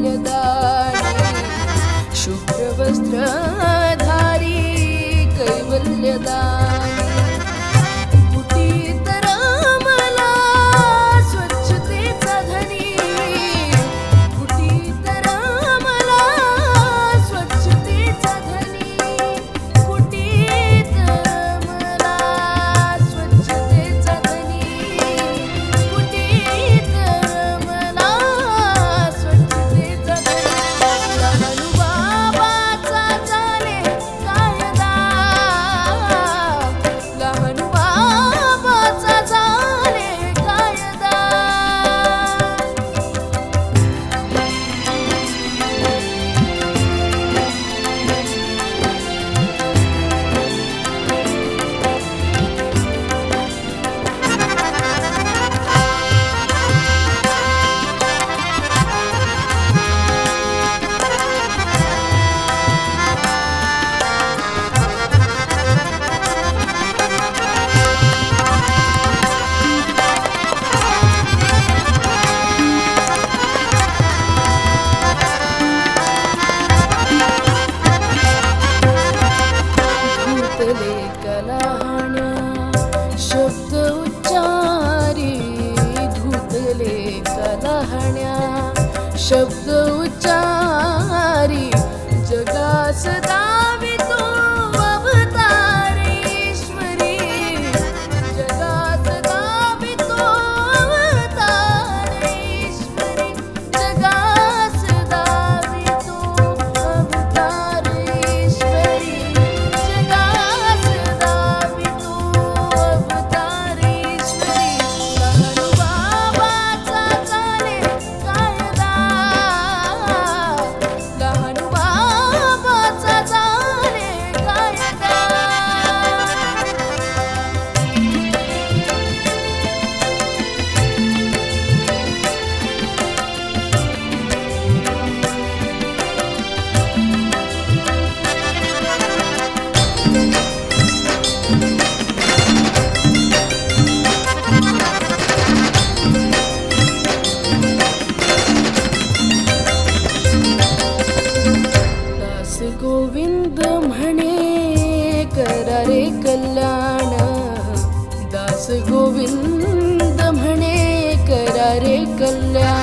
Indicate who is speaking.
Speaker 1: कैवल्यदायी शुभ्रवस्त्रधारी कैवल्यदायी। शब्द उच्चार गोविन्दमणे करारे कल्याण.